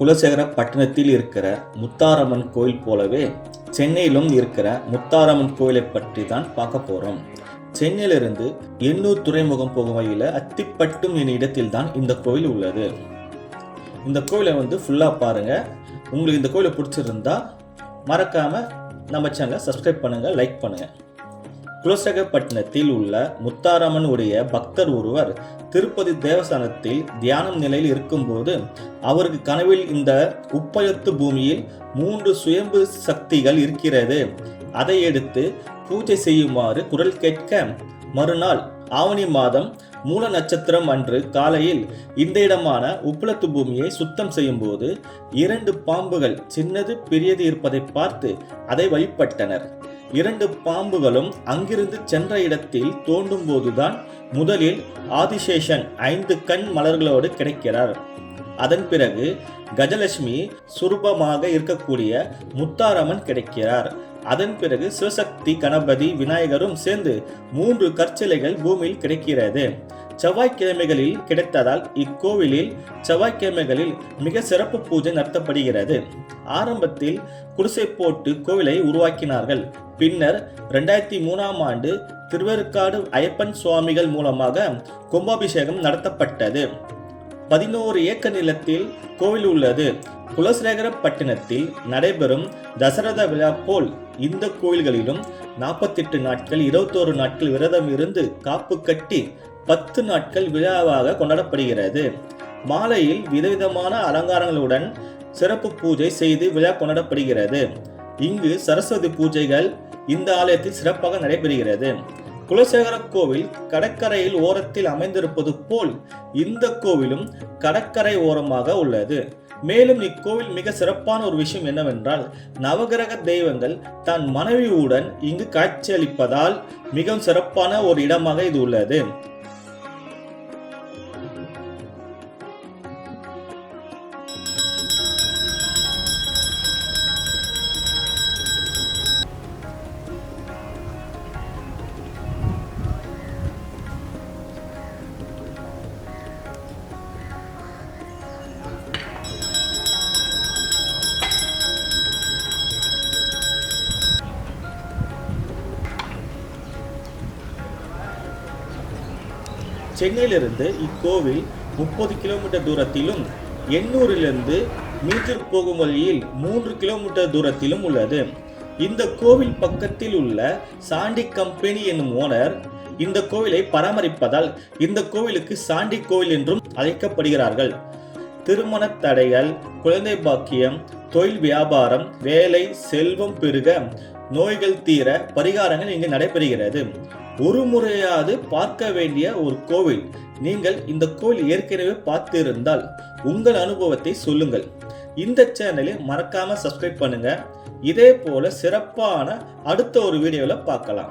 குலசேகர பட்டணத்தில் இருக்கிற முத்தாரம்மன் கோயில் போலவே சென்னையிலும் இருக்கிற முத்தாரம்மன் கோயிலை பற்றி தான் பார்க்க போகிறோம் சென்னையிலிருந்து எண்ணூர் துறைமுகம் போகும் வழியில் அத்திப்பட்டும் என்ற இடத்தில் தான் இந்த கோயில் உள்ளது. இந்த கோயிலை வந்து ஃபுல்லாக பாருங்கள் உங்களுக்கு இந்த கோயிலை பிடிச்சிருந்தா மறக்காமல் நம்ம சேனலை சப்ஸ்கிரைப் பண்ணுங்கள் லைக் பண்ணுங்கள் குலசேகரப்பட்டினத்தில் உள்ள முத்தாரம்மன் உடைய பக்தர் ஒருவர் திருப்பதி தேவஸ்தானத்தில் தியானம் நிலையில் இருக்கும்போது அவருக்கு கனவில் இந்த உப்பயத்து பூமியில் மூன்று சுயம்பு சக்திகள் இருக்கிறது. அதை எடுத்து பூஜை செய்யுமாறு குரல் கேட்க மறுநாள் ஆவணி மாதம் மூல நட்சத்திரம் அன்று காலையில் இந்த இடமான உப்பளத்து பூமியை சுத்தம் செய்யும்போது இரண்டு பாம்புகள் சின்னது பெரியது இருப்பதை பார்த்து அதை வழிபட்டனர். இரண்டு பாம்புகளும் அங்கிருந்து சென்ற இடத்தில் தோண்டும் போதுதான் முதலில் ஆதிசேஷன் ஐந்து கண் மலர்களோடு கிடைக்கிறார். அதன் பிறகு கஜலட்சுமி சுரூபமாக இருக்கக்கூடிய முத்தாரம்மன் கிடைக்கிறார். அதன் பிறகு சிவசக்தி கணபதி விநாயகரும் சேர்ந்து மூன்று கற்சிலைகள் பூமியில் கிடைக்கிறது. செவ்வாய்க்கிழமைகளில் கிடைத்ததால் இக்கோவிலில் செவ்வாய்க்கிழமைகளில் மிக சிறப்பு பூஜை நடத்தப்படுகிறது. ஆரம்பத்தில் குடிசை போட்டு கோவிலை உருவாக்கினார்கள். பின்னர் ரெண்டாயிரத்தி மூணாம் ஆண்டு திருவேற்காடு ஐயப்பன் சுவாமிகள் மூலமாக கும்பாபிஷேகம் நடத்தப்பட்டது. பதினோரு ஏக்கர் நிலத்தில் கோவில் உள்ளது. குலசேகரப்பட்டினத்தில் நடைபெறும் தசரத விழா போல் இந்த கோயில்களிலும் நாற்பத்தெட்டு நாட்கள் இருபத்தோரு நாட்கள் விரதம் இருந்து காப்பு கட்டி பத்து நாட்கள் விழாவாக கொண்டாடப்படுகிறது. மாலையில் விதவிதமான அலங்காரங்களுடன் சிறப்பு பூஜை செய்து விழா கொண்டாடப்படுகிறது. இங்கு சரஸ்வதி பூஜைகள் இந்த ஆலயத்தில் சிறப்பாக நடைபெறுகிறது. குலசேகர கோவில் கடற்கரையில் ஓரத்தில் அமைந்திருப்பது போல் இந்த கோவிலும் கடற்கரை ஓரமாக உள்ளது. மேலும் இக்கோவில் மிக சிறப்பான ஒரு விஷயம் என்னவென்றால் நவகிரக தெய்வங்கள் தன் மனைவியுடன் இங்கு காட்சியளிப்பதால் மிகவும் சிறப்பான ஒரு இடமாக இது உள்ளது. சென்னையிலிருந்து இக்கோவில் முப்பது கிலோமீட்டர் தூரத்திலும் எண்ணூரிலிருந்து மீட்டர் போகும் வழியில் மூன்று கிலோமீட்டர் தூரத்திலும் உள்ளது. இந்த கோவில் பக்கத்தில் உள்ள சாண்டி கம்பெனி என்னும் ஓனர் இந்த கோவிலை பராமரிப்பதால் இந்த கோவிலுக்கு சாண்டி கோவில் என்றும் அழைக்கப்படுகிறார்கள். திருமண தடைகள் குழந்தை பாக்கியம் தொழில் வியாபாரம் வேலை செல்வம் பெருக நோய்கள் தீர பரிகாரங்கள் இங்கு நடைபெறுகிறது. ஒரு முறையாவது பார்க்க வேண்டிய ஒரு கோவில். நீங்கள் இந்த கோவில் ஏற்கனவே பார்த்திருந்தால் உங்கள் அனுபவத்தை சொல்லுங்கள். இந்த சேனலை மறக்காம சப்ஸ்கிரைப் பண்ணுங்க. இதே போல சிறப்பான அடுத்த ஒரு வீடியோவில் பார்க்கலாம்.